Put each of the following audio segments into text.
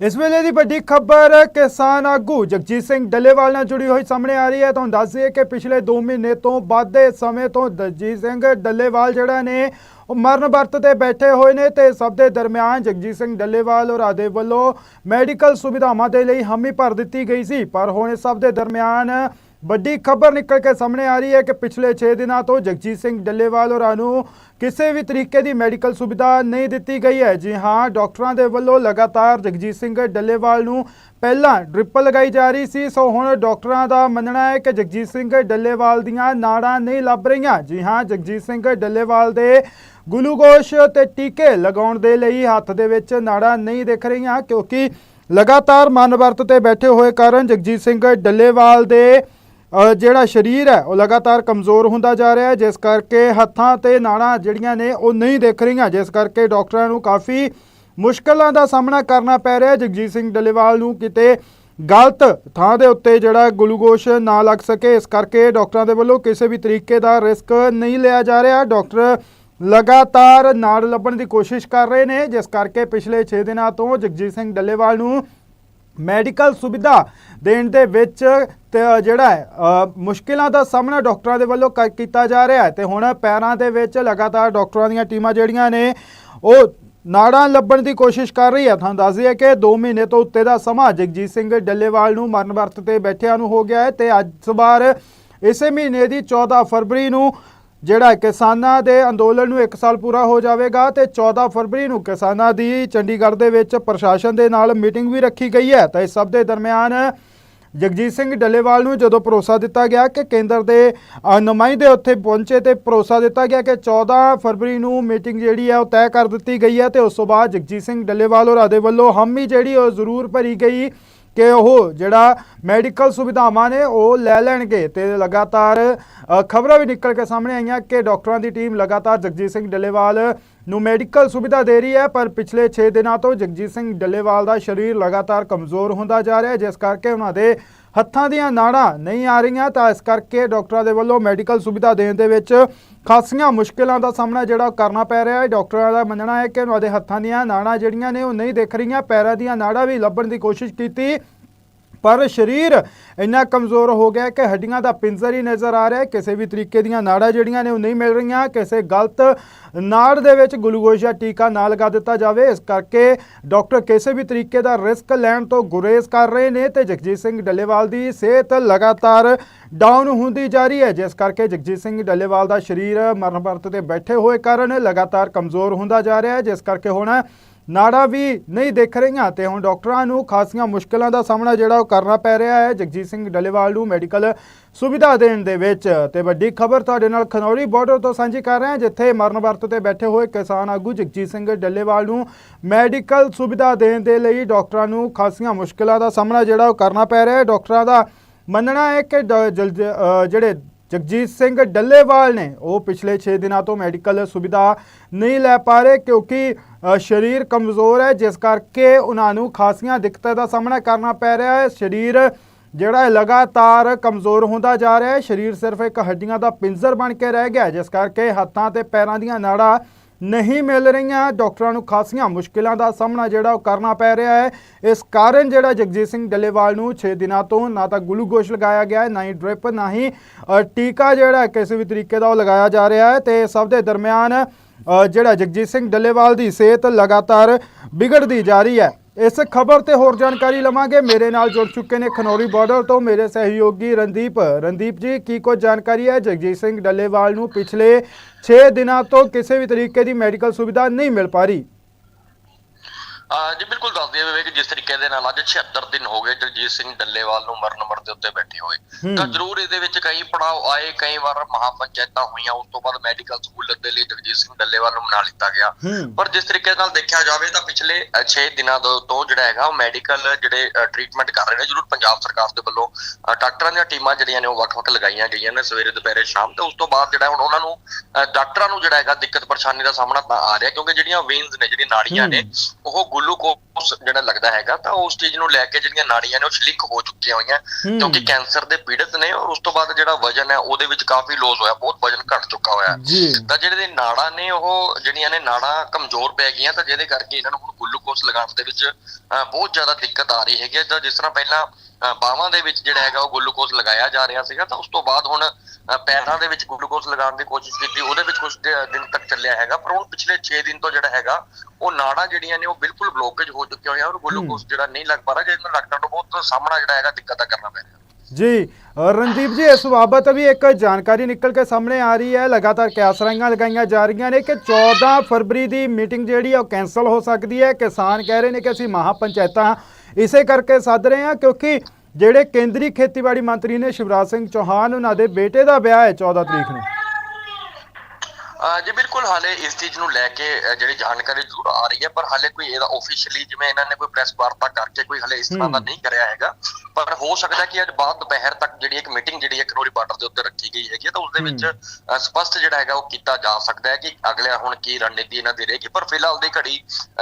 ਇਸ ਵੇਲੇ ਦੀ ਵੱਡੀ ਖਬਰ, ਕਿਸਾਨ ਆਗੂ ਜਗਜੀਤ ਸਿੰਘ ਡੱਲੇਵਾਲ ਨਾਲ ਜੁੜੀ ਹੋਈ ਸਾਹਮਣੇ ਆ ਰਹੀ ਹੈ। ਤੁਹਾਨੂੰ ਦੱਸ ਦਈਏ ਕਿ ਪਿਛਲੇ 2 ਮਹੀਨੇ ਤੋਂ ਵੱਧ ਸਮੇਂ ਤੋਂ ਜਗਜੀਤ ਸਿੰਘ ਡੱਲੇਵਾਲ ਜਿਹੜਾ ਨੇ, ਉਹ ਮਰਨ ਵਰਤ ਤੇ ਬੈਠੇ ਹੋਏ ਨੇ ਤੇ ਸਭ ਦੇ ਦਰਮਿਆਨ ਜਗਜੀਤ ਸਿੰਘ ਡੱਲੇਵਾਲ ਔਰ ਆਦੇ ਵੱਲੋਂ ਮੈਡੀਕਲ ਸੁਵਿਧਾਵਾਂ ਦੇ ਲਈ ਹਾਮੀ ਭਰ ਦਿੱਤੀ ਗਈ ਸੀ। ਪਰ ਹੁਣ ਸਭ ਦੇ ਦਰਮਿਆਨ ਵੱਡੀ ਖਬਰ ਨਿਕਲ ਕੇ ਸਾਹਮਣੇ ਆ ਰਹੀ ਹੈ ਕਿ ਪਿਛਲੇ 6 ਦਿਨਾਂ ਤੋਂ ਜਗਜੀਤ ਸਿੰਘ ਡੱਲੇਵਾਲ ਹੋਰਾਂ ਨੂੰ ਕਿਸੇ ਵੀ ਤਰੀਕੇ ਦੀ ਮੈਡੀਕਲ ਸੁਵਿਧਾ ਨਹੀਂ ਦਿੱਤੀ ਗਈ ਹੈ। ਜੀ ਹਾਂ, ਡਾਕਟਰਾਂ ਦੇ ਵੱਲੋਂ ਲਗਾਤਾਰ ਜਗਜੀਤ ਸਿੰਘ ਡੱਲੇਵਾਲ ਨੂੰ ਪਹਿਲਾਂ ਡ੍ਰਿਪ ਲਗਾਈ ਜਾ ਰਹੀ ਸੀ। ਸੋ ਹੁਣ ਡਾਕਟਰਾਂ ਦਾ ਮੰਨਣਾ ਹੈ ਕਿ ਜਗਜੀਤ ਸਿੰਘ ਡੱਲੇਵਾਲ ਦੀਆਂ ਨਾੜਾਂ ਨਹੀਂ ਲੱਭ ਰਹੀਆਂ। ਜੀ ਹਾਂ, ਜਗਜੀਤ ਸਿੰਘ ਡੱਲੇਵਾਲ ਦੇ ਗਲੂਕੋਸ਼ ਤੇ ਟੀਕੇ ਲਗਾਉਣ ਦੇ ਲਈ ਹੱਥ ਦੇ ਵਿੱਚ ਨਾੜਾਂ ਨਹੀਂ ਦਿਖ ਰਹੀਆਂ, ਕਿਉਂਕਿ ਲਗਾਤਾਰ ਮਨ ਵਰਤ ਤੇ ਬੈਠੇ ਹੋਏ ਕਾਰਨ ਜਗਜੀਤ ਸਿੰਘ ਡੱਲੇਵਾਲ ਦੇ ਜਿਹੜਾ ਸਰੀਰ ਹੈ, ਉਹ ਲਗਾਤਾਰ ਕਮਜ਼ੋਰ ਹੁੰਦਾ ਜਾ ਰਿਹਾ ਹੈ, ਜਿਸ ਕਰਕੇ ਹੱਥਾਂ ਤੇ ਨਾੜਾਂ ਜਿਹੜੀਆਂ ਨੇ, ਉਹ ਨਹੀਂ ਦਿਖ ਰਹੀਆਂ, ਜਿਸ ਕਰਕੇ ਡਾਕਟਰਾਂ ਨੂੰ ਕਾਫੀ ਮੁਸ਼ਕਲਾਂ ਦਾ ਸਾਹਮਣਾ ਕਰਨਾ ਪੈ ਰਿਹਾ ਹੈ। ਜਗਜੀਤ ਸਿੰਘ ਡੱਲੇਵਾਲ ਨੂੰ ਕਿਤੇ ਗਲਤ ਥਾਂ ਦੇ ਉੱਤੇ ਜਿਹੜਾ ਗਲੂਕੋਸ਼ ਨਾ ਲੱਗ ਸਕੇ, ਇਸ ਕਰਕੇ ਡਾਕਟਰਾਂ ਦੇ ਵੱਲੋਂ ਕਿਸੇ ਵੀ ਤਰੀਕੇ ਦਾ ਰਿਸਕ ਨਹੀਂ ਲਿਆ ਜਾ ਰਿਹਾ। ਡਾਕਟਰ ਲਗਾਤਾਰ ਨਾੜ ਲੱਭਣ ਦੀ ਕੋਸ਼ਿਸ਼ ਕਰ ਰਹੇ ਨੇ, ਜਿਸ ਕਰਕੇ ਪਿਛਲੇ 6 ਦਿਨਾਂ ਤੋਂ ਜਗਜੀਤ ਸਿੰਘ ਡੱਲੇਵਾਲ ਨੂੰ ਮੈਡੀਕਲ ਸੁਵਿਧਾ ਦੇਣ ਦੇ ਵਿੱਚ ਤੇ ਜਿਹੜਾ ਹੈ ਮੁਸ਼ਕਿਲਾਂ ਦਾ ਸਾਹਮਣਾ ਡਾਕਟਰਾਂ ਦੇ ਵੱਲੋਂ ਕ- ਕੀਤਾ ਜਾ ਰਿਹਾ ਹੈ ਤੇ ਹੁਣ ਪੈਰਾਂ ਦੇ ਵਿੱਚ ਲਗਾਤਾਰ ਡਾਕਟਰਾਂ ਦੀਆਂ ਟੀਮਾਂ ਜਿਹੜੀਆਂ ਨੇ, ਉਹ ਨਾੜਾਂ ਲੱਭਣ ਦੀ ਕੋਸ਼ਿਸ਼ ਕਰ ਰਹੀ ਹੈ। ਤੁਹਾਨੂੰ ਦੱਸ ਦਈਏ ਕਿ 2 ਮਹੀਨੇ ਤੋਂ ਉੱਤੇ ਦਾ ਸਮਾਂ ਜਗਜੀਤ ਸਿੰਘ ਡੱਲੇਵਾਲ ਨੂੰ ਮਰਨ ਵਰਤ ਤੇ ਬੈਠਿਆਂ ਨੂੰ ਹੋ ਗਿਆ ਹੈ ਤੇ ਅੱਜ ਵਾਰ ਇਸੇ ਮਹੀਨੇ ਦੀ 14 ਫਰਵਰੀ ਨੂੰ ਜਿਹੜਾ ਕਿਸਾਨਾਂ ਦੇ ਅੰਦੋਲਨ ਨੂੰ 1 ਸਾਲ ਪੂਰਾ ਹੋ ਜਾਵੇਗਾ ਤੇ 14 ਫਰਵਰੀ ਨੂੰ ਕਿਸਾਨਾਂ ਦੀ ਚੰਡੀਗੜ੍ਹ ਦੇ ਵਿੱਚ ਪ੍ਰਸ਼ਾਸਨ ਦੇ ਨਾਲ ਮੀਟਿੰਗ ਵੀ ਰੱਖੀ ਗਈ ਹੈ। ਤਾਂ ਇਸ ਸਭ ਦੇ ਦਰਮਿਆਨ ਜਗਜੀਤ ਸਿੰਘ ਡੱਲੇਵਾਲ ਨੂੰ ਜਦੋਂ ਭਰੋਸਾ ਦਿੱਤਾ ਗਿਆ ਕਿ ਕੇਂਦਰ ਦੇ ਨੁਮਾਇੰਦੇ ਉੱਥੇ ਪਹੁੰਚੇ ਤੇ ਭਰੋਸਾ ਦਿੱਤਾ ਗਿਆ ਕਿ 14 ਫਰਵਰੀ ਨੂੰ ਮੀਟਿੰਗ ਜਿਹੜੀ ਹੈ ਉਹ ਤੈਅ ਕਰ ਦਿੱਤੀ ਗਈ ਹੈ ਤੇ ਉਸ ਤੋਂ ਬਾਅਦ ਜਗਜੀਤ ਸਿੰਘ ਡੱਲੇਵਾਲ ਹੋਰਾਂ ਦੇ ਵੱਲੋਂ ਹਾਮੀ ਜਿਹੜੀ ਉਹ ਜ਼ਰੂਰ ਭਰੀ ਗਈ ਕਿ ਉਹ ਜਿਹੜਾ ਮੈਡੀਕਲ ਸੁਵਿਧਾਵਾਂ ਨੇ ਉਹ ਲੈ ਲੈਣਗੇ ਤੇ ਲਗਾਤਾਰ ਖਬਰਾਂ ਵੀ ਨਿਕਲ ਕੇ ਸਾਹਮਣੇ ਆਈਆਂ ਕਿ ਡਾਕਟਰਾਂ ਦੀ ਟੀਮ ਲਗਾਤਾਰ ਜਗਜੀਤ ਸਿੰਘ ਡੱਲੇਵਾਲ ਨੂੰ ਮੈਡੀਕਲ ਸੁਵਿਧਾ ਦੇ ਰਹੀ ਹੈ, ਪਰ ਪਿਛਲੇ 6 ਦਿਨਾਂ ਤੋਂ ਜਗਜੀਤ ਸਿੰਘ ਡੱਲੇਵਾਲ ਦਾ ਸਰੀਰ ਲਗਾਤਾਰ ਕਮਜ਼ੋਰ ਹੁੰਦਾ ਜਾ ਰਿਹਾ ਹੈ, ਜਿਸ ਕਰਕੇ ਉਹਨਾਂ ਦੇ ਹੱਥਾਂ ਦੀਆਂ ਨਾੜਾਂ ਨਹੀਂ ਆ ਰਹੀਆਂ, ਤਾਂ ਇਸ ਕਰਕੇ ਡਾਕਟਰਾਂ ਦੇ ਵੱਲੋਂ ਮੈਡੀਕਲ ਸੁਵਿਧਾ ਦੇਣ ਦੇ ਵਿੱਚ ਖਾਸੀਆਂ ਮੁਸ਼ਕਿਲਾਂ ਦਾ ਸਾਹਮਣਾ ਜਿਹੜਾ ਉਹ ਕਰਨਾ ਪੈ ਰਿਹਾ ਹੈ। ਡਾਕਟਰਾਂ ਦਾ ਮੰਨਣਾ ਹੈ ਕਿ ਉਹਨਾਂ ਦੇ ਹੱਥਾਂ ਦੀਆਂ ਨਾੜਾਂ ਜਿਹੜੀਆਂ ਨੇ, ਉਹ ਨਹੀਂ ਦਿਖ ਰਹੀਆਂ। ਪੈਰਾਂ ਦੀਆਂ ਨਾੜਾਂ ਵੀ ਲੱਭਣ ਦੀ ਕੋਸ਼ਿਸ਼ ਕੀਤੀ। ਪਰ ਸਰੀਰ ਇੰਨਾ ਕਮਜ਼ੋਰ ਹੋ ਗਿਆ ਕਿ ਹੱਡੀਆਂ ਦਾ ਪਿੰਜਰ ਹੀ ਨਜ਼ਰ ਆ ਰਿਹਾ ਕਿਸੇ ਵੀ ਤਰੀਕੇ ਦੀਆਂ ਨਾੜਾਂ ਜਿਹੜੀਆਂ ਨੇ ਉਹ ਨਹੀਂ ਮਿਲ ਰਹੀਆਂ। ਕਿਸੇ ਗਲਤ ਨਾੜ ਦੇ ਵਿੱਚ ਗਲੂਕੋਜ਼ ਜਾਂ ਟੀਕਾ ਨਾ ਲਗਾ ਦਿੱਤਾ ਜਾਵੇ। ਇਸ ਕਰਕੇ ਡਾਕਟਰ ਕਿਸੇ ਵੀ ਤਰੀਕੇ ਦਾ ਰਿਸਕ ਲੈਣ ਤੋਂ ਗੁਰੇਜ਼ ਕਰ ਰਹੇ ਨੇ ਤੇ ਜਗਜੀਤ ਸਿੰਘ ਡੱਲੇਵਾਲ ਦੀ ਸਿਹਤ ਲਗਾਤਾਰ ਡਾਊਨ ਹੁੰਦੀ ਜਾ ਰਹੀ ਹੈ। ਜਿਸ ਕਰਕੇ ਜਗਜੀਤ ਸਿੰਘ ਡੱਲੇਵਾਲ ਦਾ ਸਰੀਰ ਮਰਨ ਵਰਤ ਤੇ ਬੈਠੇ ਹੋਏ ਕਾਰਨ ਲਗਾਤਾਰ ਕਮਜ਼ੋਰ ਹੁੰਦਾ ਜਾ ਰਿਹਾ ਹੈ। ਜਿਸ ਕਰਕੇ ਹੁਣ ਨਾੜਾਂ ਵੀ ਨਹੀਂ ਦਿਖ ਰਹੀਆਂ ਤੇ ਹੁਣ ਡਾਕਟਰਾਂ ਨੂੰ ਖਾਸੀਆਂ ਮੁਸ਼ਕਲਾਂ ਦਾ ਸਾਹਮਣਾ ਜਿਹੜਾ ਉਹ ਕਰਨਾ ਪੈ ਰਿਹਾ ਹੈ। ਜਗਜੀਤ ਸਿੰਘ ਡੱਲੇਵਾਲ ਨੂੰ ਮੈਡੀਕਲ ਸੁਵਿਧਾ ਦੇਣ ਦੇ ਵਿੱਚ ਤੇ ਵੱਡੀ ਖਬਰ ਤੁਹਾਡੇ ਨਾਲ ਖਨੌਰੀ ਬਾਰਡਰ ਤੋਂ ਸਾਂਝੀ ਕਰ ਰਹੇ ਹਾਂ, ਜਿੱਥੇ ਮਰਨ ਵਰਤ ਤੇ ਬੈਠੇ ਹੋਏ ਕਿਸਾਨ ਆਗੂ ਜਗਜੀਤ ਸਿੰਘ ਡੱਲੇਵਾਲ ਨੂੰ ਮੈਡੀਕਲ ਸੁਵਿਧਾ ਦੇਣ ਦੇ ਲਈ ਡਾਕਟਰਾਂ ਨੂੰ ਖਾਸੀਆਂ ਮੁਸ਼ਕਲਾਂ ਦਾ ਸਾਹਮਣਾ ਜਿਹੜਾ ਉਹ ਕਰਨਾ ਪੈ ਰਿਹਾ ਹੈ। ਡਾਕਟਰਾਂ ਦਾ ਮੰਨਣਾ ਹੈ ਕਿ ਡ- ਜਲ- ਜਿਹੜੇ ਜਗਜੀਤ ਸਿੰਘ ਡੱਲੇਵਾਲ ਨੇ, ਉਹ ਪਿਛਲੇ 6 ਦਿਨਾਂ ਤੋਂ ਮੈਡੀਕਲ ਸੁਵਿਧਾ ਨਹੀਂ ਲੈ ਪਾ ਰਹੇ ਕਿਉਂਕਿ ਸਰੀਰ ਕਮਜ਼ੋਰ ਹੈ, ਜਿਸ ਕਰਕੇ ਉਹਨਾਂ ਨੂੰ ਖਾਸੀਆਂ ਦਿੱਕਤਾਂ ਦਾ ਸਾਹਮਣਾ ਕਰਨਾ ਪੈ ਰਿਹਾ ਹੈ। ਸਰੀਰ ਜਿਹੜਾ ਲਗਾਤਾਰ ਕਮਜ਼ੋਰ ਹੁੰਦਾ ਜਾ ਰਿਹਾ ਹੈ। ਸਰੀਰ ਸਿਰਫ ਇੱਕ ਹੱਡੀਆਂ ਦਾ ਪਿੰਜਰ ਬਣ ਕੇ ਰਹਿ ਗਿਆ ਜਿਸ ਕਰਕੇ ਹੱਥਾਂ ਤੇ ਪੈਰਾਂ ਦੀਆਂ ਨਾੜਾਂ ਨਹੀਂ ਮਿਲ ਰਹੀਆਂ। ਡਾਕਟਰਾਂ ਨੂੰ ਖਾਸੀਆਂ ਮੁਸ਼ਕਿਲਾਂ ਦਾ ਸਾਹਮਣਾ ਜਿਹੜਾ ਉਹ ਕਰਨਾ ਪੈ ਰਿਹਾ ਹੈ। ਇਸ ਕਾਰਨ ਜਿਹੜਾ ਜਗਜੀਤ ਸਿੰਘ ਡੱਲੇਵਾਲ ਨੂੰ 6 ਦਿਨਾਂ ਤੋਂ ਨਾ ਤਾਂ ਗਲੂਕੋਸ਼ ਲਗਾਇਆ ਗਿਆ ਹੈ, ਨਾ ਹੀ ਡ੍ਰਿਪ, ਨਾ ਹੀ ਟੀਕਾ ਜਿਹੜਾ ਕਿਸੇ ਵੀ ਤਰੀਕੇ ਦਾ ਉਹ ਲਗਾਇਆ ਜਾ ਰਿਹਾ ਹੈ। ਤੇ ਸਭ ਦੇ ਦਰਮਿਆਨ ਜਿਹੜਾ ਜਗਜੀਤ ਸਿੰਘ ਡੱਲੇਵਾਲ ਦੀ ਸਿਹਤ ਲਗਾਤਾਰ ਵਿਗੜਦੀ ਜਾ ਰਹੀ ਹੈ। ਇਸ ਖਬਰ ਤੇ ਹੋਰ ਜਾਣਕਾਰੀ ਲਵਾਂਗੇ। ਮੇਰੇ ਨਾਲ ਜੁੜ ਚੁੱਕੇ ਨੇ ਖਨੌਰੀ ਬਾਰਡਰ ਤੋਂ ਮੇਰੇ ਸਹਿਯੋਗੀ ਰਣਦੀਪ। ਰਣਦੀਪ ਜੀ, ਕੀ ਕੁਝ ਜਾਣਕਾਰੀ ਹੈ? ਜਗਜੀਤ ਸਿੰਘ ਡੱਲੇਵਾਲ ਨੂੰ ਪਿਛਲੇ 6 ਦਿਨਾਂ ਤੋਂ ਕਿਸੇ ਵੀ ਤਰੀਕੇ ਦੀ ਮੈਡੀਕਲ ਸੁਵਿਧਾ ਨਹੀਂ ਮਿਲ ਪਾ ਰਹੀ। ਜੀ ਬਿਲਕੁਲ ਦੱਸ ਦਈਏ ਵਿਵੇਕ ਜਿਸ ਤਰੀਕੇ ਦੇ ਨਾਲ ਅੱਜ 76 ਦਿਨ ਹੋ ਗਏ ਜਗਜੀਤ ਸਿੰਘ ਡੱਲੇਵਾਲ ਨੂੰ ਮਰਨ ਮਰ ਦੇ ਉੱਤੇ ਬੈਠੇ ਹੋਏ। ਤਾਂ ਜ਼ਰੂਰ ਇਹਦੇ ਵਿੱਚ ਕਈ ਪੜਾਅ ਆਏ ਕਈ ਵਾਰ ਮਹਾਪੰਚਾਇਤਾਂ ਹੋਈਆਂ ਉਸ ਤੋਂ ਬਾਅਦ ਮੈਡੀਕਲ ਸਹੂਲਤ ਦੇ ਲਈ ਜਗਜੀਤ ਸਿੰਘ ਡੱਲੇਵਾਲ ਨੂੰ ਮਨਾ ਲਿੱਤਾ ਗਿਆ। ਪਰ ਜਿਸ ਤਰੀਕੇ ਨਾਲ ਦੇਖਿਆ ਜਾਵੇ ਤਾਂ ਪਿਛਲੇ 6 ਦਿਨਾਂ ਤੋਂ ਜਿਹੜਾ ਹੈਗਾ ਉਹ ਮੈਡੀਕਲ ਜਿਹੜੇ ਟ੍ਰੀਟਮੈਂਟ ਕਰ ਰਹੇ ਨੇ ਜ਼ਰੂਰ ਪੰਜਾਬ ਸਰਕਾਰ ਦੇ ਵੱਲੋਂ। ਡਾਕਟਰਾਂ ਦੀਆਂ ਟੀਮਾਂ ਜਿਹੜੀਆਂ ਨੇ ਉਹ ਵੱਖ-ਵੱਖ ਲਗਾਈਆਂ ਗਈਆਂ ਨੇ ਸਵੇਰੇ ਦੁਪਹਿਰੇ ਸ਼ਾਮ ਤੇ। ਉਸ ਤੋਂ ਬਾਅਦ ਜਿਹੜਾ ਹੁਣ ਉਹਨਾਂ ਨੂੰ ਡਾਕਟਰਾਂ ਨੂੰ ਜਿਹੜਾ ਹੈਗਾ ਦਿੱਕਤ ਪਰੇਸ਼ਾਨੀ ਦਾ ਸਾਹਮਣਾ ਆ ਰਿਹਾ ਕਿਉਂਕਿ ਜਿਹੜੀਆਂ ਵੇਨਸ ਨੇ ਜਿਹੜੀਆਂ ਨਾੜੀਆਂ ਨੇ ਉਹ ਗਲੂਕੋਸ ਜਿਹੜਾ ਲੱਗਦਾ ਹੈਗਾ ਤਾਂ ਉਸ ਚੀਜ਼ ਨੂੰ ਲੈ ਕੇ ਜਿਹੜੀਆਂ ਨਾੜੀਆਂ ਨੇ ਉਹ ਸ਼ਲਿਕ ਹੋ ਚੁੱਕੀਆਂ ਹੋਈਆਂ। ਕਿਉਂਕਿ ਕੈਂਸਰ ਦੇ ਪੀੜਤ ਨੇ ਔਰ ਉਸ ਤੋਂ ਬਾਅਦ ਜਿਹੜਾ ਵਜਨ ਹੈ ਉਹਦੇ ਵਿੱਚ ਕਾਫੀ ਲੋਸ ਹੋਇਆ ਬਹੁਤ ਵਜਨ ਘਟ ਚੁੱਕਾ ਹੋਇਆ ਤਾਂ ਜਿਹੜੇ ਨਾੜਾਂ ਨੇ ਉਹ ਜਿਹੜੀਆਂ ਨੇ ਨਾੜਾਂ ਕਮਜ਼ੋਰ ਪੈ ਗਈਆਂ ਤਾਂ ਜਿਹਦੇ ਕਰਕੇ ਇਹਨਾਂ ਨੂੰ ਹੁਣ ਗਲੂਕੋਸ ਲਗਾਉਣ ਦੇ ਵਿੱਚ ਬਹੁਤ ਜ਼ਿਆਦਾ ਦਿੱਕਤ ਆ ਰਹੀ ਹੈਗੀ। ਤਾਂ ਜਿਸ ਤਰ੍ਹਾਂ ਪਹਿਲਾਂ ਬਾਹਾਂ ਦੇ ਵਿੱਚ ਜਿਹੜਾ ਹੈਗਾ ਉਹ ਗਲੂਕੋਸ ਲਗਾਇਆ ਜਾ ਰਿਹਾ ਸੀਗਾ ਤਾਂ ਉਸ ਤੋਂ ਬਾਅਦ ਹੁਣ ਪੈਰਾਂ ਦੇ ਵਿੱਚ ਗਲੂਕੋਸ ਲਗਾਉਣ ਦੀ ਕੋਸ਼ਿਸ਼ ਕੀਤੀ ਉਹਦੇ ਵਿੱਚ ਕੁਝ ਦਿਨ ਤੱਕ ਚੱਲਿਆ ਹੈਗਾ ਪਰ ਹੁਣ ਪਿਛਲੇ 6 ਦਿਨ ਤੋਂ ਜਿਹੜਾ ਹੈਗਾ ਉਹ ਨਾੜਾਂ ਜਿਹੜੀਆਂ ਨੇ ਉਹ ਬਿਲਕੁਲ ਬਲੋਕੇਜ ਹੋ ਚੁੱਕੀਆਂ ਹੋਈਆਂ ਔਰ ਗਲੂਕੋਸ ਜਿਹੜਾ ਨਹੀਂ ਲੱਗ ਪਾ ਰਿਹਾ ਜਿਹਦੇ ਨਾਲ ਡਾਕਟਰ ਨੂੰ ਬਹੁਤ ਸਾਹਮਣਾ ਜਿਹੜਾ ਹੈਗਾ ਦਿੱਕਤ ਕਰਨਾ ਪੈ ਰਿਹਾ। ਜੀ ਰਣਦੀਪ ਜੀ ਇਸ ਬਾਬਤ ਵੀ ਇੱਕ ਜਾਣਕਾਰੀ ਨਿਕਲ ਕੇ ਸਾਹਮਣੇ ਆ ਰਹੀ ਹੈ ਲਗਾਤਾਰ ਕਿਆਸਰਾਈਆਂ ਲਗਾਈਆਂ ਜਾ ਰਹੀਆਂ ਨੇ ਕਿ 14 ਫਰਵਰੀ ਦੀ ਮੀਟਿੰਗ ਜਿਹੜੀ ਉਹ ਕੈਨਸਲ ਹੋ ਸਕਦੀ ਹੈ। ਕਿਸਾਨ ਕਹਿ ਰਹੇ ਨੇ ਕਿ ਅਸੀਂ ਮਹਾ ਪੰਚਾਇਤਾਂ ਇਸੇ ਕਰਕੇ ਸੱਦ ਰਹੇ ਹਾਂ ਕਿਉਂਕਿ ਜਿਹੜੇ ਕੇਂਦਰੀ ਖੇਤੀਬਾੜੀ ਮੰਤਰੀ ਨੇ ਸ਼ਿਵਰਾਜ ਸਿੰਘ ਚੌਹਾਨ, ਉਹਨਾਂ ਦੇ ਬੇਟੇ ਦਾ ਵਿਆਹ ਹੈ 14 ਤਰੀਕ ਨੂੰ। ਜੀ ਬਿਲਕੁਲ ਹਾਲੇ ਇਸ ਚੀਜ਼ ਨੂੰ ਲੈ ਕੇ ਜਿਹੜੀ ਜਾਣਕਾਰੀ ਜ਼ਰੂਰ ਆ ਰਹੀ ਹੈ ਪਰ ਹਾਲੇ ਕੋਈ ਇਹਦਾ ਆਫੀਸ਼ੀਅਲੀ ਜਿਵੇਂ ਇਹਨਾਂ ਨੇ ਕੋਈ ਪ੍ਰੈਸ ਵਾਰਤਾ ਕਰਕੇ ਕੋਈ ਹਾਲੇ ਇਸ ਤਰ੍ਹਾਂ ਦਾ। ਨਹੀਂ ਕਰਿਆ ਹੈਗਾ। ਪਰ ਹੋ ਸਕਦਾ ਕਿ ਅੱਜ ਬਾਅਦ ਦੁਪਹਿਰ ਤੱਕ ਜਿਹੜੀ ਇੱਕ ਮੀਟਿੰਗ ਜਿਹੜੀ ਹੈ ਕਰੋਰੀ ਬਾਰਡਰ ਦੇ ਉੱਤੇ ਰੱਖੀ ਗਈ ਹੈਗੀ ਤਾਂ ਉਸ ਦੇ ਵਿੱਚ ਸਪਸ਼ਟ ਜਿਹੜਾ ਹੈਗਾ ਉਹ ਕੀਤਾ ਜਾ ਸਕਦਾ ਹੈ ਕਿ ਅਗਲੇ ਹੁਣ ਕੀ ਰਣਨੀਤੀ ਇਹਨਾਂ ਦੀ ਰਹੇਗੀ। ਪਰ ਫਿਲਹਾਲ ਦੀ ਘੜੀ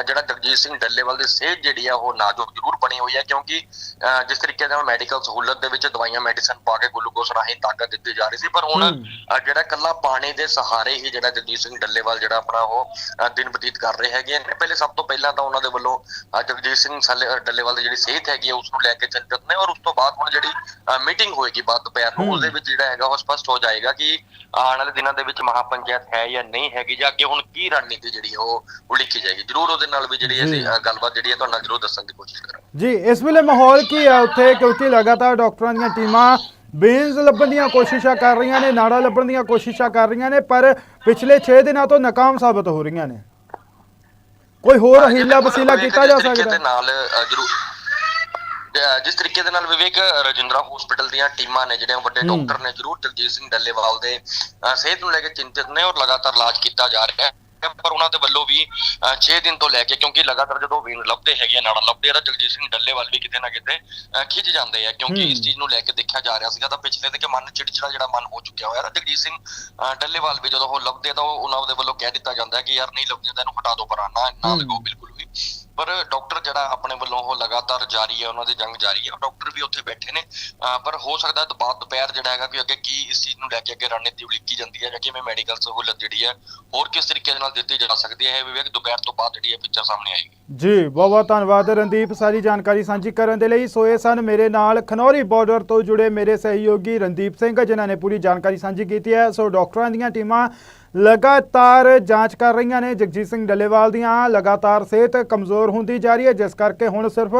ਜਿਹੜਾ ਜਗਜੀਤ ਸਿੰਘ ਡੱਲੇਵਾਲ ਦੀ ਸਿਹਤ ਜਿਹੜੀ ਆ ਉਹ ਨਾਜ਼ੁਕ ਜ਼ਰੂਰ ਬਣੀ ਹੋਈ ਹੈ ਕਿਉਂਕਿ ਜਿਸ ਤਰੀਕੇ ਨਾਲ ਮੈਡੀਕਲ ਸਹੂਲਤ ਦੇ ਵਿੱਚ ਦਵਾਈਆਂ ਮੈਡੀਸਨ ਪਾ ਕੇ ਗਲੂਕੋਸ ਰਾਹੀਂ ਤਾਕਤ ਦਿੱਤੀ ਜਾ ਰਹੀ ਸੀ ਪਰ ਹੁਣ ਜਿਹੜਾ ਕੱਲਾ ਪਾਣੀ ਦੇ ਸਹਾਰੇ ਹੀ ਜਿਹੜਾ ਜਗਜੀਤ ਸਿੰਘ ਡੱਲੇਵਾਲ ਜਿਹੜਾ ਆਪਣਾ ਉਹ ਦਿਨ ਬਤੀਤ ਕਰ ਰਹੇ ਹੈਗੇ ਨੇ ਪਹਿਲੇ ਸਭ ਤੋਂ ਪਹਿਲਾਂ ਤਾਂ ਉਹਨਾਂ ਦੇ ਵੱਲੋਂ ਜਗਜੀਤ ਸਿੰਘ ਡੱਲੇਵਾਲ ਦੀ ਜਿਹੜੀ ਸਿਹਤ ਹੈਗੀ ਉਸ ਨੂੰ ਲੈ ਕੇ ਚਿੰਤਤ ਨੇ ਔਰ ਉਸ ਤੋਂ ਬਾਅਦ ਹੁਣ ਜਿਹੜੀ ਮੀਟਿੰਗ ਹੋਏਗੀ ਬਾਅਦ ਦੁਪਹਿਰ ਨੂੰ। ਉਸ ਦੇ ਵਿੱਚ ਜਿਹੜਾ ਹੈਗਾ ਉਹ ਸਪਸ਼ਟ ਹੋ ਜਾਏਗਾ ਕਿ ਆਉਣ ਵਾਲੇ ਦਿਨਾਂ ਦੇ ਵਿੱਚ ਮਹਾਪੰਚਾਇਤ ਹੈ ਜਾਂ ਨਹੀਂ ਹੈਗੀ ਜਾਂ ਅੱਗੇ ਹੁਣ ਕੀ ਰਣਨੀਤੀ ਜਿਹੜੀ ਉਹ ਉਲੀਕੀ ਜਾਏਗੀ ਜ਼ਰੂਰ ਉਹਦੇ ਨਾਲ ਵੀ ਜਿਹੜੀ। ਅਸੀਂ ਗੱਲਬਾਤ ਜਿਹੜੀ ਹੈ ਤੁਹਾਡੇ ਨਾਲ ਜ਼ਰੂਰ ਦੱਸਣ ਦੀ ਕੋਸ਼ਿਸ਼ ਕਰਾਂਗੇ ਜੀ ਇਸ ਵੇਲੇ ਮਾਹੌਲ ਕੀ ਹੈ ਉੱਥੇ ਕਿਉਂਕਿ ਲਗਾਤਾਰ ਡਾਕਟਰਾਂ ਦੀਆਂ ਟੀਮਾਂ ਬੇਨਸ ਲੱਭਣ ਦੀਆਂ ਕੋਸ਼ਿਸ਼ਾਂ ਕਰ ਰਹੀਆਂ ਨੇ ਨਾੜਾ ਲੱਭਣ ਦੀਆਂ ਕੋਸ਼ਿਸ਼ਾਂ ਕਰ ਰਹੀਆਂ ਨੇ ਪਰ ਪਿਛਲੇ 6 ਦਿਨਾਂ ਤੋਂ ਨਾਕਾਮ ਸਾਬਤ ਹੋ ਰਹੀਆਂ ਨੇ। ਕੋਈ ਹੋਰ ਹਾਂ, ਹੀਲਾ ਵਸੀਲਾ ਕੀਤਾ ਜਾ ਸਕਦਾ? ਨਾਲ ਜ਼ਰੂਰ। ਅ, ਜਿਸ ਤਰੀਕੇ ਦੇ ਨਾਲ ਵਿਵੇਕ ਰਜਿੰਦਰਾ ਹਸਪੀਟਲ ਦੀਆਂ ਟੀਮਾਂ ਨੇ ਜਿਹੜੇ ਵੱਡੇ ਹੂੰ। ਡਾਕਟਰ ਨੇ ਜ਼ਰੂਰ ਜਗਜੀਤ ਸਿੰਘ ਡੱਲੇਵਾਲ ਦੇ ਸਿਹਤ ਨੂੰ ਲੈ ਕੇ ਚਿੰਤਿਤ ਨੇ ਔਰ ਲਗਾਤਾਰ ਇਲਾਜ ਕੀਤਾ ਜਾ ਰਿਹਾ ਹੈ। ਪਰ ਉਹਨਾਂ ਦੇ ਵੱਲੋਂ ਵੀ 6 ਦਿਨ ਤੋਂ ਲੈ ਕੇ ਕਿਉਂਕਿ ਲਗਾਤਾਰ ਜਦੋਂ ਵੀਨ ਲੱਭਦੇ ਹੈਗੇ ਨਾੜਾ ਲੱਭਦੇ ਆ ਤਾਂ ਜਗਜੀਤ ਸਿੰਘ ਡੱਲੇਵਾਲ ਵੀ ਕਿਤੇ ਨਾ ਕਿਤੇ ਖਿੱਚ ਜਾਂਦੇ ਆ ਕਿਉਂਕਿ। ਇਸ ਚੀਜ਼ ਨੂੰ ਲੈ ਕੇ ਦੇਖਿਆ ਜਾ ਰਿਹਾ ਸੀਗਾ ਤਾਂ ਪਿਛਲੇ ਦੇ ਕਿ ਮਨ ਚਿੜਚਿੜਾ ਜਿਹੜਾ ਮਨ ਹੋ ਚੁੱਕਿਆ ਹੋਇਆ ਤਾਂ ਜਗਜੀਤ ਸਿੰਘ ਡੱਲੇਵਾਲ ਵੀ ਜਦੋਂ ਉਹ ਲੱਭਦੇ ਤਾਂ ਉਹ- ਉਹਨਾਂ ਦੇ ਵੱਲੋਂ ਕਹਿ ਦਿੱਤਾ ਜਾਂਦਾ ਕਿ ਯਾਰ ਨਹੀਂ ਲੱਭਦੇ ਤਾਂ ਇਹਨੂੰ ਹਟਾ ਦਿਓ ਪਰਾਂ ਨਾ। ਲਗਾਓ ਬਿਲਕੁਲ ਵੀ ਪਰ ਡਾਕਟਰ ਜਿਹੜਾ ਆਪਣੇ ਵੱਲੋਂ ਉਹ ਲਗਾਤਾਰ ਜਾਰੀ ਹੈ, ਉਹਨਾਂ ਦੀ ਜੰਗ ਜਾਰੀ ਹੈ। ਡਾਕਟਰ ਵੀ ਉੱਥੇ ਬੈਠੇ ਨੇ। ਪਰ ਹੋ ਸਕਦਾ ਹੈ ਦੁਪਹਿਰ ਜਿਹੜਾ ਹੈਗਾ ਕਿ ਅੱਗੇ ਕੀ ਇਸ ਚੀਜ਼ ਨੂੰ ਲੈ ਕੇ ਅੱਗੇ ਰਣਨੀਤੀ ਉਲੀਕੀ ਜਾਂਦੀ ਹੈ ਜਾਂ ਕਿਵੇਂ ਮੈਡੀਕਲ ਸਹੂਲਤ ਜਿਹੜੀ ਹੈ, ਹੋਰ ਕਿਸ ਤਰੀਕੇ ਦੇ ਨਾਲ ਦਿੱਤੀ ਜਾ ਸਕਦੀ ਹੈ ਵਿਵੇਕ ਦੁਪਹਿਰ ਤੋਂ ਬਾਅਦ ਜਿਹੜੀ ਹੈ ਪਿਕਚਰ ਸਾਹਮਣੇ ਆਏਗੀ। ਜੀ, ਬਹੁਤ ਬਹੁਤ ਧੰਨਵਾਦ ਰਣਦੀਪ, ਸਾਰੀ ਜਾਣਕਾਰੀ ਸਾਂਝੀ ਕਰਨ ਦੇ ਲਈ। ਸੋਏ ਸਨ ਮੇਰੇ ਨਾਲ ਖਨੌਰੀ ਬਾਰਡਰ ਤੋਂ ਜੁੜੇ ਮੇਰੇ ਸਹਿਯੋਗੀ ਰਣਦੀਪ ਸਿੰਘ, ਜਿਨ੍ਹਾਂ ਨੇ ਪੂਰੀ ਜਾਣਕਾਰੀ ਸਾਂਝੀ ਕੀਤੀ ਹੈ। ਸੋ ਡਾਕਟਰਾਂ ਦੀਆਂ ਟੀਮਾਂ ਲਗਾਤਾਰ ਜਾਂਚ ਕਰ ਰਹੀਆਂ ਨੇ ਜਗਜੀਤ ਸਿੰਘ ਡੱਲੇਵਾਲ ਦੀਆਂ। ਲਗਾਤਾਰ ਸਿਹਤ ਕਮਜ਼ੋਰ ਹੁੰਦੀ ਜਾ ਰਹੀ ਹੈ, ਜਿਸ ਕਰਕੇ ਹੁਣ ਸਿਰਫ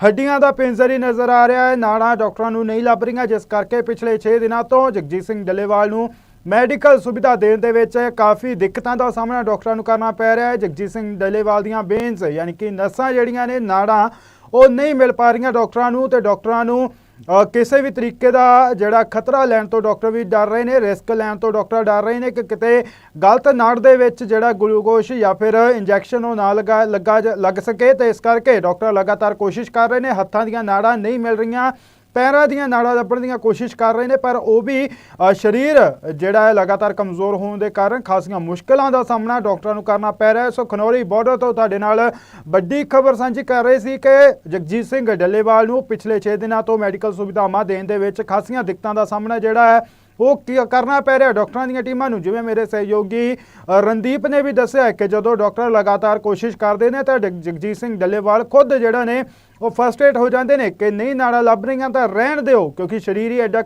ਹੱਡੀਆਂ ਦਾ ਪਿੰਜਰ ਹੀ ਨਜ਼ਰ ਆ ਰਿਹਾ ਹੈ। ਨਾੜਾਂ ਡਾਕਟਰਾਂ ਨੂੰ ਨਹੀਂ ਲੱਭ ਰਹੀਆਂ, ਜਿਸ ਕਰਕੇ ਪਿਛਲੇ 6 ਦਿਨਾਂ ਤੋਂ ਜਗਜੀਤ ਸਿੰਘ ਡੱਲੇਵਾਲ ਨੂੰ ਮੈਡੀਕਲ ਸੁਵਿਧਾ ਦੇਣ ਦੇ ਵਿੱਚ ਕਾਫੀ ਦਿੱਕਤਾਂ ਦਾ ਸਾਹਮਣਾ ਡਾਕਟਰਾਂ ਨੂੰ ਕਰਨਾ ਪੈ ਰਿਹਾ ਹੈ। ਜਗਜੀਤ ਸਿੰਘ ਡੱਲੇਵਾਲ ਦੀਆਂ ਬੇਨਸ ਯਾਨੀ ਕਿ ਨਸਾਂ ਜਿਹੜੀਆਂ ਨੇ, ਨਾੜਾਂ, ਉਹ ਨਹੀਂ ਮਿਲ ਪਾ ਰਹੀਆਂ ਡਾਕਟਰਾਂ ਨੂੰ ਤੇ ਡਾਕਟਰਾਂ ਨੂੰ ਕਿਸੇ ਵੀ ਤਰੀਕੇ ਦਾ ਜਿਹੜਾ ਖਤਰਾ ਲੈਣ ਤੋਂ ਡਾਕਟਰ ਵੀ ਡਰ ਰਹੇ ਨੇ, ਰਿਸਕ ਲੈਣ ਤੋਂ ਡਾਕਟਰ ਡਰ ਰਹੇ ਨੇ ਕਿ ਕਿਤੇ ਗਲਤ ਨਾੜ ਦੇ ਵਿੱਚ ਜਿਹੜਾ ਗਲੂਕੋਸ਼ ਜਾਂ ਫਿਰ ਇੰਜੈਕਸ਼ਨ ਉਹ ਨਾ ਲਗਾ, ਲੱਗਾ ਜ- ਲੱਗ ਸਕੇ ਤੇ ਇਸ ਕਰਕੇ ਡਾਕਟਰ ਲਗਾਤਾਰ ਕੋਸ਼ਿਸ਼ ਕਰ ਰਹੇ ਨੇ, ਹੱਥਾਂ ਦੀਆਂ ਨਾੜਾਂ ਨਹੀਂ ਮਿਲ ਰਹੀਆਂ। ਪੈਰਾਂ ਦੀਆਂ ਨਾੜਾਂ ਲੱਭਣ ਦੀਆਂ ਕੋਸ਼ਿਸ਼ ਕਰ ਰਹੇ ਨੇ, ਪਰ ਉਹ ਵੀ ਸਰੀਰ ਜਿਹੜਾ ਹੈ ਲਗਾਤਾਰ ਕਮਜ਼ੋਰ ਹੋਣ ਦੇ ਕਾਰਨ ਖਾਸੀਆਂ ਮੁਸ਼ਕਲਾਂ ਦਾ ਸਾਹਮਣਾ ਡਾਕਟਰਾਂ ਨੂੰ ਕਰਨਾ ਪੈ ਰਿਹਾ ਹੈ। ਸੋ ਖਨੌਰੀ ਬਾਰਡਰ ਤੋਂ ਤੁਹਾਡੇ ਨਾਲ ਵੱਡੀ ਖਬਰ ਸਾਂਝੀ ਕਰ ਰਹੇ ਸੀ ਕਿ ਜਗਜੀਤ ਸਿੰਘ ਡੱਲੇਵਾਲ ਨੂੰ ਪਿਛਲੇ 6 ਦਿਨਾਂ ਤੋਂ ਮੈਡੀਕਲ ਸੁਵਿਧਾਵਾਂ ਦੇਣ ਦੇ ਵਿੱਚ ਖਾਸੀਆਂ ਦਿੱਕਤਾਂ ਦਾ ਸਾਹਮਣਾ ਜਿਹੜਾ ਹੈ, ਉਹ ਕੀ ਕਰਨਾ ਪੈ ਰਿਹਾ ਡਾਕਟਰਾਂ ਦੀਆਂ ਟੀਮਾਂ ਨੂੰ ਜਿਵੇਂ ਮੇਰੇ ਸਹਿਯੋਗੀ ਰਣਦੀਪ ਨੇ ਵੀ ਦੱਸਿਆ ਕਿ ਜਦੋਂ ਡਾਕਟਰ ਲਗਾਤਾਰ ਕੋਸ਼ਿਸ਼ ਕਰਦੇ ਨੇ ਤਾਂ ਜਗ- ਜਗਜੀਤ ਸਿੰਘ ਡੱਲੇਵਾਲ ਖੁਦ ਜਿਹੜਾ ਨੇ ਉਹ ਫਸਟ ਏਡ ਹੋ ਜਾਂਦੇ ਨੇ ਕਿ ਨਹੀਂ, ਨਾੜਾ ਲੱਭ ਰਹੀਆਂ ਤਾਂ ਰਹਿਣ ਦਿਓ, ਕਿਉਂਕਿ ਸਰੀਰ ਹੀ ਐਡਾ